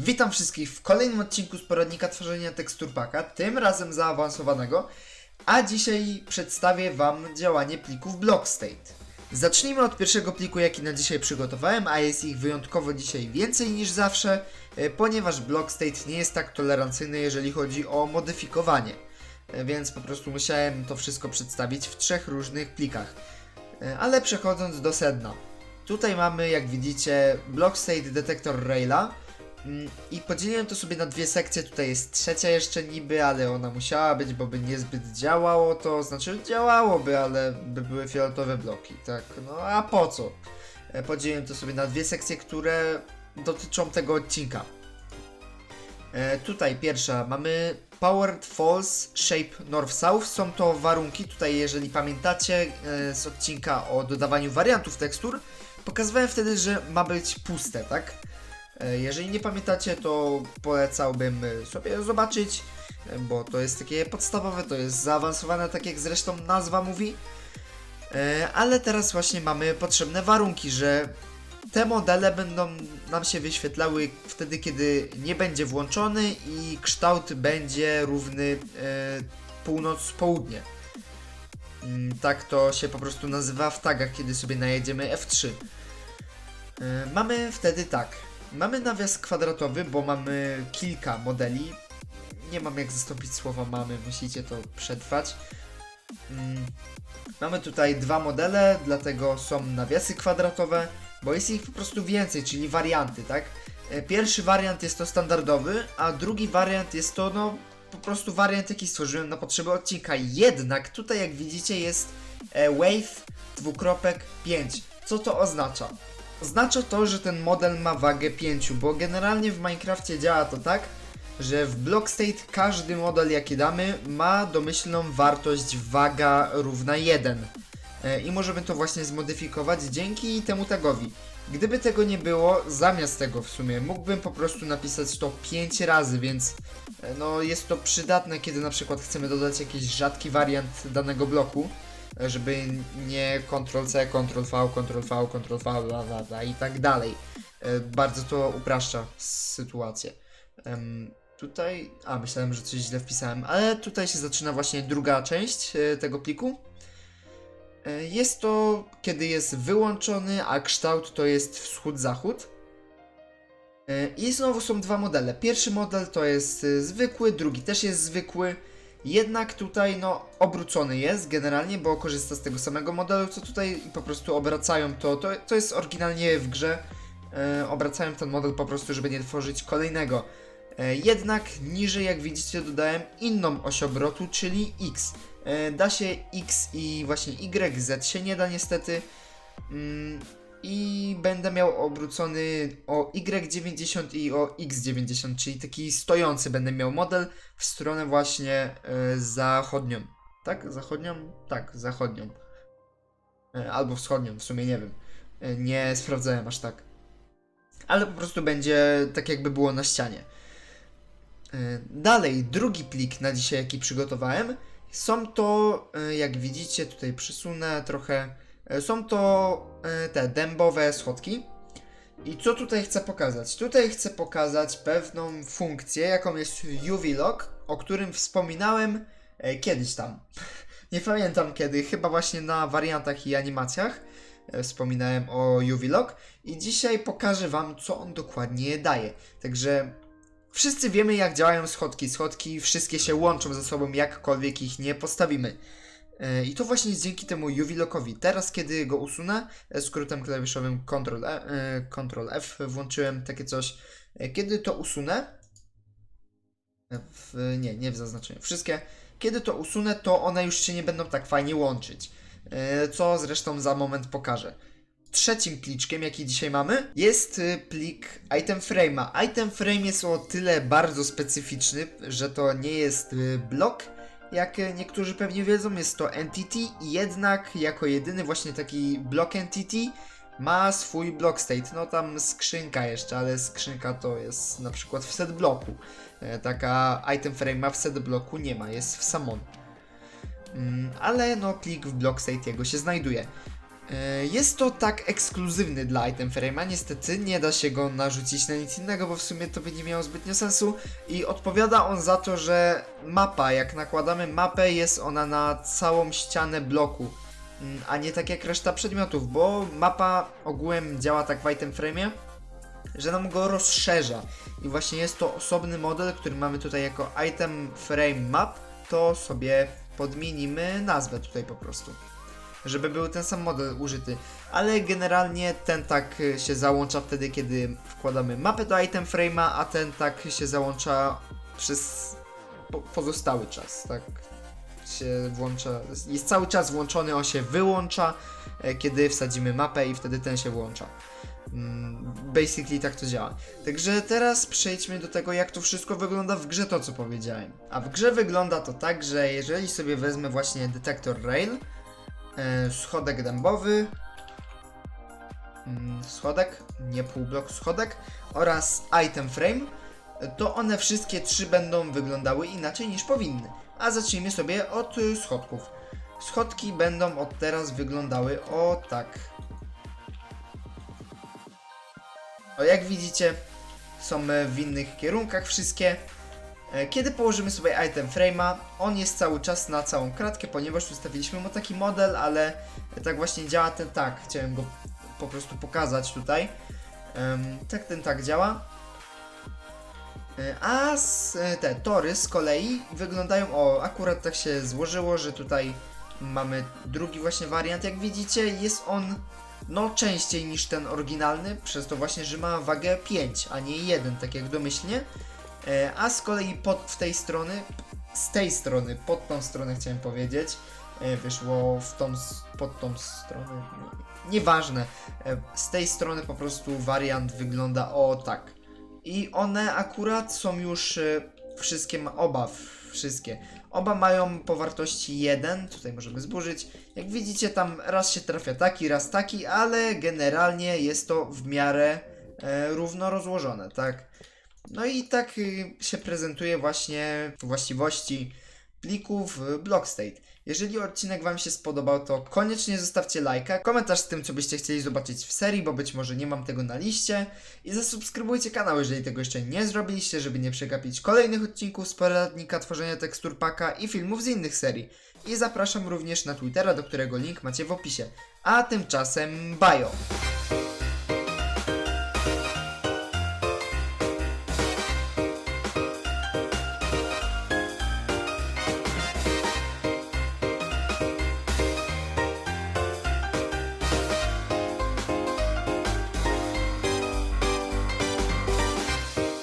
Witam wszystkich w kolejnym odcinku z poradnika tworzenia teksturpaka, tym razem zaawansowanego, a dzisiaj przedstawię Wam działanie plików Blockstate. Zacznijmy od pierwszego pliku, jaki na dzisiaj przygotowałem, a jest ich wyjątkowo dzisiaj więcej niż zawsze, e, ponieważ Blockstate nie jest tak tolerancyjny, jeżeli chodzi o modyfikowanie. E, Więc po prostu musiałem to wszystko przedstawić w trzech różnych plikach. E, Ale przechodząc do sedna. Tutaj mamy, jak widzicie, Blockstate Detector Raila, I podzieliłem to sobie na dwie sekcje. Tutaj jest trzecia jeszcze niby, ale ona musiała być, bo by niezbyt działało to. Znaczy działałoby, ale by były fioletowe bloki. Tak, no a po co? E, Podzieliłem to sobie na dwie sekcje, które dotyczą tego odcinka. E, tutaj pierwsza mamy Powered Falls Shape North South. Są to warunki. Tutaj, jeżeli pamiętacie e, z odcinka o dodawaniu wariantów tekstur, pokazywałem wtedy, że ma być puste, tak? E, Jeżeli nie pamiętacie, to polecałbym e, sobie zobaczyć, e, bo to jest takie podstawowe, to jest zaawansowane, tak jak zresztą nazwa mówi. Ale teraz właśnie mamy potrzebne warunki, że te modele będą nam się wyświetlały wtedy, kiedy nie będzie włączony i kształt będzie równy północ-południe. Mm, Tak to się po prostu nazywa w tagach, kiedy sobie najedziemy F3. E, Mamy wtedy tak. Mamy nawias kwadratowy, bo mamy kilka modeli. Nie mam jak zastąpić słowa mamy, musicie to przetrwać. Mm. Mamy tutaj dwa modele, dlatego są nawiasy kwadratowe, bo jest ich po prostu więcej, czyli warianty, tak? E, Pierwszy wariant jest to standardowy, a drugi wariant jest to, no, po prostu wariant, jaki stworzyłem na potrzeby odcinka. Jednak tutaj, jak widzicie, jest e, Wave dwukropek 5. Co to oznacza? Oznacza to, że ten model ma wagę 5, bo generalnie w Minecrafcie działa to tak, że w Blockstate każdy model jaki damy ma domyślną wartość waga równa 1. E, I możemy to właśnie zmodyfikować dzięki temu tagowi. Gdyby tego nie było, zamiast tego w sumie mógłbym po prostu napisać to 5 razy, więc e, no jest to przydatne, kiedy na przykład chcemy dodać jakiś rzadki wariant danego bloku żeby nie Ctrl-C, Ctrl-V, Ctrl-V, Ctrl-V, bla, bla, bla i tak dalej. E, Bardzo to upraszcza sytuację. Tutaj, a myślałem, że coś źle wpisałem, ale tutaj się zaczyna właśnie druga część e, tego pliku. E, Jest to, kiedy jest wyłączony, a kształt to jest wschód-zachód. I znowu są dwa modele. Pierwszy model to jest zwykły, drugi też jest zwykły. Jednak tutaj no obrócony jest generalnie, bo korzysta z tego samego modelu, co tutaj i po prostu obracają to. To, to jest oryginalnie w grze. E, obracają ten model po prostu, żeby nie tworzyć kolejnego. E, jednak niżej, jak widzicie, dodałem inną oś obrotu, czyli X. E, da się X i właśnie Y, Z się nie da niestety. Mm, I będę miał obrócony o Y90 i o X90, czyli taki stojący będę miał model w stronę właśnie e, zachodnią. Tak? Zachodnią? Tak, zachodnią. E, albo wschodnią, w sumie nie wiem. E, nie sprawdzałem aż tak. Ale po prostu będzie tak jakby było na ścianie. Dalej, drugi plik na dzisiaj, jaki przygotowałem, są to, jak widzicie, tutaj przesunę trochę, są to e, te dębowe schodki. I co tutaj chcę pokazać? Tutaj chcę pokazać pewną funkcję, jaką jest UV Lock, o którym wspominałem e, kiedyś tam. Nie pamiętam kiedy, chyba właśnie na wariantach i animacjach e, wspominałem o UV Lock i dzisiaj pokażę wam, co on dokładnie daje. Także Wszyscy wiemy, jak działają schodki. Schodki wszystkie się łączą ze sobą, jakkolwiek ich nie postawimy. E, I to właśnie jest dzięki temu UV lockowi. Teraz, kiedy go usunę, e, skrótem klawiszowym Ctrl, e, e, Ctrl F włączyłem takie coś. Kiedy to usunę, w, nie, nie w zaznaczeniu, wszystkie, kiedy to usunę, to one już się nie będą tak fajnie łączyć. Co zresztą za moment pokażę. Trzecim pliczkiem, jaki dzisiaj mamy, jest plik item frame'a. Item frame jest o tyle bardzo specyficzny, że to nie jest blok, jak niektórzy pewnie wiedzą, jest to entity, jednak jako jedyny właśnie taki block entity ma swój block state. No tam skrzynka jeszcze, ale skrzynka to jest na przykład w set bloku. E, Taka item frame'a w set bloku nie ma, jest w samon. Mm, Ale no plik w block state jego się znajduje. E, Jest to tak ekskluzywny dla item frame'a, niestety nie da się go narzucić na nic innego, bo w sumie to by nie miało zbytnio sensu i odpowiada on za to, że mapa, jak nakładamy mapę, jest ona na całą ścianę bloku, mm, a nie tak jak reszta przedmiotów, bo mapa ogółem działa tak w item frame'ie, że nam go rozszerza. I właśnie jest to osobny model, który mamy tutaj jako item frame map, to sobie podmienimy nazwę tutaj po prostu żeby był ten sam model użyty, ale generalnie ten tak się załącza wtedy, kiedy wkładamy mapę do item frame'a, a ten tak się załącza przez po pozostały czas, tak się włącza, jest cały czas włączony, on się wyłącza, e, kiedy wsadzimy mapę i wtedy ten się włącza. Mm, Basically tak to działa. Także teraz przejdźmy do tego, jak to wszystko wygląda w grze, to co powiedziałem. A w grze wygląda to tak, że jeżeli sobie wezmę właśnie detektor rail, schodek dębowy, mm, schodek, nie półblok, schodek oraz item frame, to one wszystkie trzy będą wyglądały inaczej niż powinny. A zacznijmy sobie od y, schodków. Schodki będą od teraz wyglądały o tak. O jak widzicie, są e, w innych kierunkach wszystkie. E, Kiedy położymy sobie item frame'a, on jest cały czas na całą kratkę, ponieważ ustawiliśmy mu taki model, ale tak właśnie działa ten tak. Chciałem go po prostu pokazać tutaj. Tak ten tak działa. E, A e, te tory z kolei wyglądają, o akurat tak się złożyło, że tutaj mamy drugi właśnie wariant. Jak widzicie jest on no częściej niż ten oryginalny, przez to właśnie, że ma wagę 5, a nie 1, tak jak domyślnie. E, A z kolei pod w tej strony, z tej strony, pod tą stronę chciałem powiedzieć, e, wyszło w tą, pod tą stronę, nieważne. E, Z tej strony po prostu wariant wygląda o tak. I one akurat są już wszystkie, oba, wszystkie. Oba mają po wartości 1, tutaj możemy zburzyć. Jak widzicie tam raz się trafia taki, raz taki, ale generalnie jest to w miarę e, równo rozłożone, tak? No i tak y, się prezentuje właśnie właściwości plików w Blockstate. Jeżeli odcinek Wam się spodobał, to koniecznie zostawcie lajka, komentarz z tym, co byście chcieli zobaczyć w serii, bo być może nie mam tego na liście i zasubskrybujcie kanał, jeżeli tego jeszcze nie zrobiliście, żeby nie przegapić kolejnych odcinków z poradnika tworzenia tekstur paka i filmów z innych serii. I zapraszam również na Twittera, do którego link macie w opisie. A tymczasem bajo!